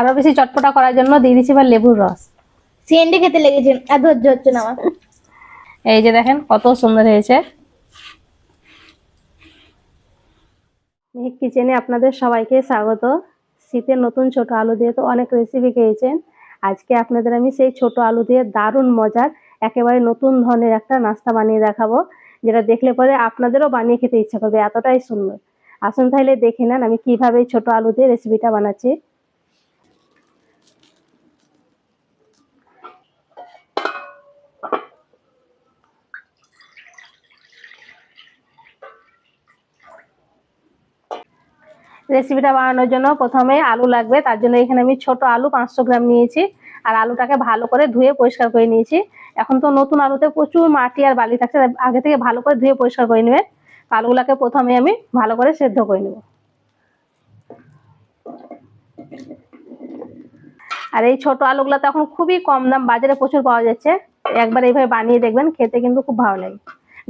আরও বেশি চটপটা করার জন্য দিয়ে দিচ্ছি এবার লেবুর রস। সিএনডি খেতে লেগেছে আর ধৈর্য হচ্ছে না আমার। এই যে দেখেন কত সুন্দর হয়েছে। মেহেক কিচেনে আপনাদের সবাইকে স্বাগত। শীতের নতুন ছোট আলু দিয়ে তো অনেক রেসিপি খেয়েছেন। আজকে আপনাদের আমি সেই ছোট আলু দিয়ে দারুণ মজার একেবারে নতুন ধরনের একটা নাস্তা বানিয়ে দেখাবো যেটা দেখলে পরে আপনাদেরও বানিয়ে খেতে ইচ্ছা করবে এতটাই সুন্দর। আসুন তাহলে দেখে নেন আমি কীভাবে ছোট আলু দিয়ে রেসিপিটা বানাচ্ছি। রেসিপিটা বানানোর জন্য প্রথমে আলু লাগবে, তার জন্য এখানে আমি ছোট আলু পাঁচশো গ্রাম নিয়েছি। আর আলুটাকে ভালো করে ধুয়ে পরিষ্কার করে নিয়েছি। এখন তো নতুন আলুতে প্রচুর মাটি আর বালি থাকছে আগে থেকে ভালো করে ধুয়ে পরিষ্কার করে নেবেন। আলুগুলাকে প্রথমে আমি ভালো করে সেদ্ধ করে নেব। আর এই ছোট আলুগুলো তো এখন খুবই কম দাম, বাজারে প্রচুর পাওয়া যাচ্ছে। একবার এইভাবে বানিয়ে দেখবেন, খেতে কিন্তু খুব ভালো লাগে।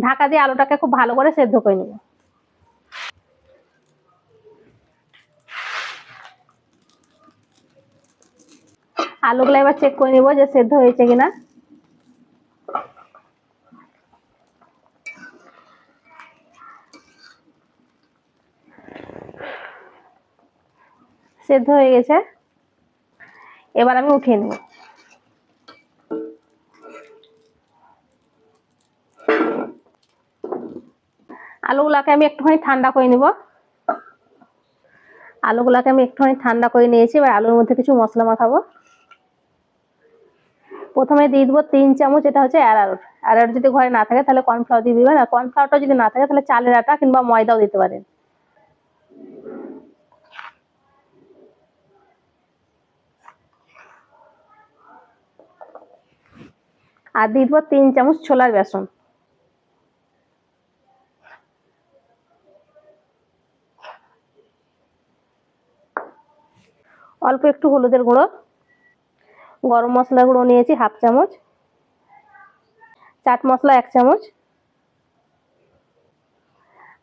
ঢাকা দিয়ে আলুটাকে খুব ভালো করে সেদ্ধ করে নেব। আলুগুলো এবার চেক করে নিব যে সেদ্ধ হয়েছে কিনা। সেদ্ধ হয়ে গেছে। এবার আমি উঠিয়ে নেব। আলুগুলাকে আমি একটুখানি ঠান্ডা করে নিব। আলুগুলাকে আমি একটুখানি ঠান্ডা করে নিয়েছি, এবার আলুর মধ্যে কিছু মশলা মাখাবো। প্রথমে দিয়ে দেবো তিন চামচ, এটা হচ্ছে অ্যারারুট। অ্যারারুট যদি ঘরে না থাকে, তাহলে কর্নফ্লাওয়ার দিয়ে দিবেন। আর কর্নফ্লাওয়ারটা যদি না থাকে, তাহলে চালের আটা কিংবা ময়দাও দিতে পারেন। আর দিয়ে দেবো তিন চামচ ছোলার বেসন। অল্প একটু হলুদের গুঁড়ো। গরম মশলার গুঁড়ো নিয়েছি হাফ চামচ। চাট মশলা এক চামচ।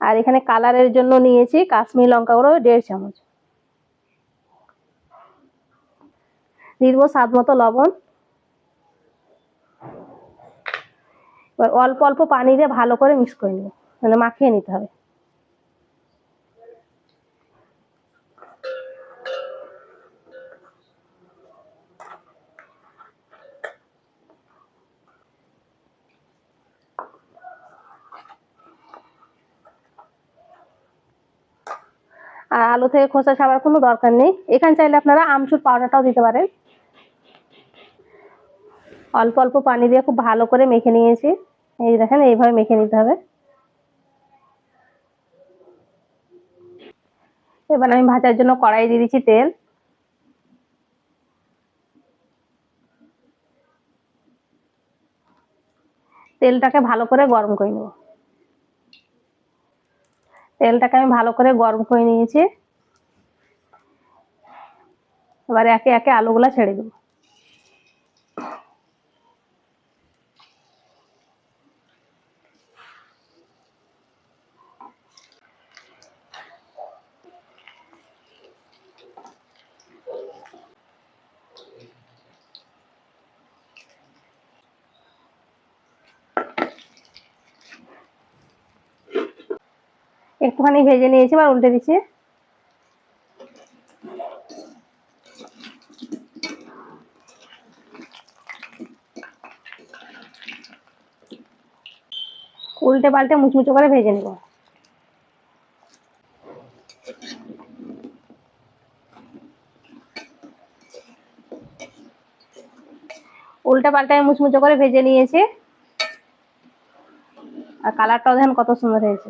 আর এখানে কালারের জন্য নিয়েছি কাশ্মীর লঙ্কা গুঁড়ো দেড় চামচ। দিয়ে স্বাদ মতো লবণ। এবার অল্প অল্প পানি দিয়ে ভালো করে মিক্স করে নেব মানে মাখিয়ে নিতে হবে। আর আলু থেকে খোসা ছাড়ার কোনো দরকার নেই। এখানে চাইলে আপনারা আমচুর পাউডারটাও দিতে পারেন। অল্প অল্প পানি দিয়ে খুব ভালো করে মেখে নিয়েছি। এই দেখেন, এইভাবে মেখে নিতে হবে। এবার আমি ভাজার জন্য কড়াই দিয়ে দিচ্ছি তেল। তেলটাকে ভালো করে গরম করে নেব। তেলটাকে আমি ভালো করে গরম করে নিয়েছি। এবারে একে একে আলুগুলা ছেড়ে দেবো। একটুখানি ভেজে নিয়েছি, এবার উল্টে দিচ্ছি। উল্টে পাল্টে মুচমুচো করে ভেজে নেব। উল্টে পাল্টে আমি মুচমুচো করে ভেজে নিয়েছি। আর কালারটাও দেখেন কত সুন্দর হয়েছে।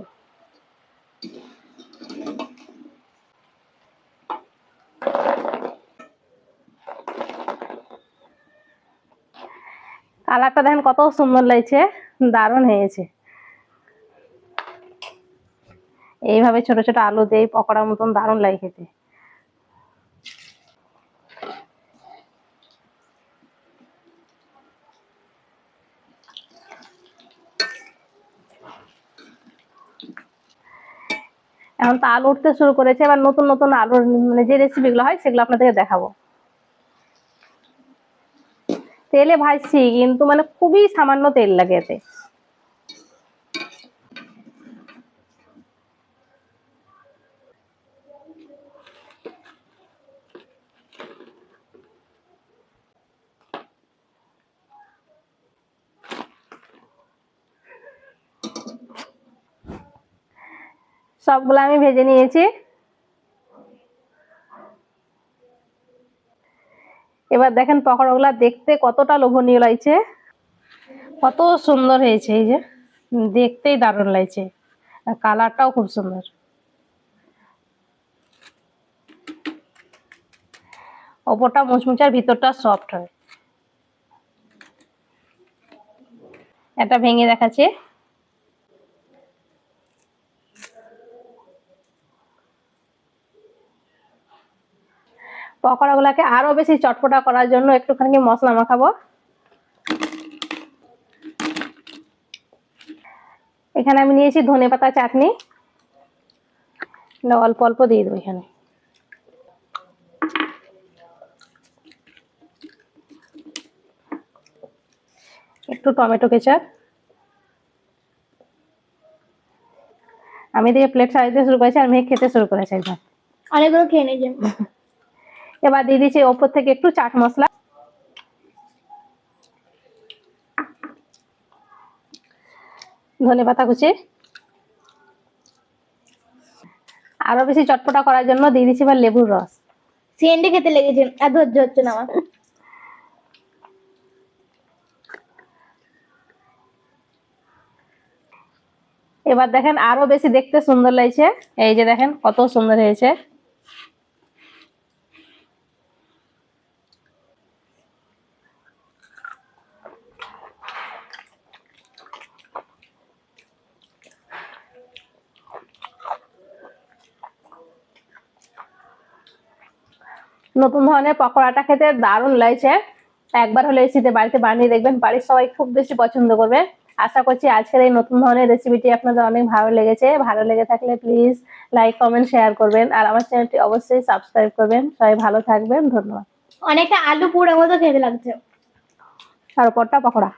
কালারটা দেখেন কত সুন্দর লাগছে, দারুণ হয়েছে। এইভাবে ছোট ছোট আলু দিয়ে পকোড়ার মতন দারুণ লাগে খেতে। এখন তো আলু উঠতে শুরু করেছে, এবার নতুন নতুন আলুর মানে যে রেসিপিগুলো হয়, সেগুলো আপনাদেরকে দেখাবো। তেলে ভাজছি কিন্তু মানে খুবই সামান্য তেল লাগে এতে। সবগুলো আমি ভেজে নিয়েছি। এবার দেখেন পকোড়াগুলো দেখতে কতটা লোভনীয় লাগছে। কত সুন্দর হয়েছে এই যে। দেখতেই দারুণ লাগছে। কালারটাও খুব সুন্দর। ওপরটা মুচমুচার, ভিতরটা সফট হয়। এটা ভেঙে দেখাচ্ছে। পকোড়াগুলোকে আরও বেশি চটপটা করার জন্য একটুখানি মশলা মাখাবো। এখানে আমি নিয়েছি ধনে পাতা চাটনি। অল্প অল্প দিয়ে দেবো এখানে। একটু টমেটো কেচাপ। আমি দিয়ে প্লেট সাজাতে শুরু করেছি, আর মেয়ে খেতে শুরু করেছে একবার অনেকগুলো খেয়ে নিয়েছি। এবার দিয়ে দিচ্ছি ওপর থেকে একটু চাট মশলা। ধনে পাতা কুচি। আরও বেশি চটপটা করার জন্য দিয়ে দিচ্ছি এবার লেবুর রস। সিএনডি খেতে লেগেছে আর ধৈর্য হচ্ছে না আমার। এবার দেখেন আরও বেশি দেখতে সুন্দর লাগছে। এই যে দেখেন কত সুন্দর হয়েছে। নতুন ধরনের পকোড়াটা খেতে দারুণ লাগছে। একবার হলে এই শীতে বাড়িতে বানিয়ে দেখবেন বাড়ির সবাই খুব বেশি পছন্দ করবে। আশা করছি আজকের এই নতুন ধরনের রেসিপিটি আপনাদের অনেক ভালো লেগেছে। ভালো লেগে থাকলে প্লিজ লাইক কমেন্ট শেয়ার করবেন। আর আমার চ্যানেলটি অবশ্যই সাবস্ক্রাইব করবেন। সবাই ভালো থাকবেন ধন্যবাদ। অনেকটা আলু পোড়ার মতো খেতে লাগছে। আর ওপরটা পকোড়া।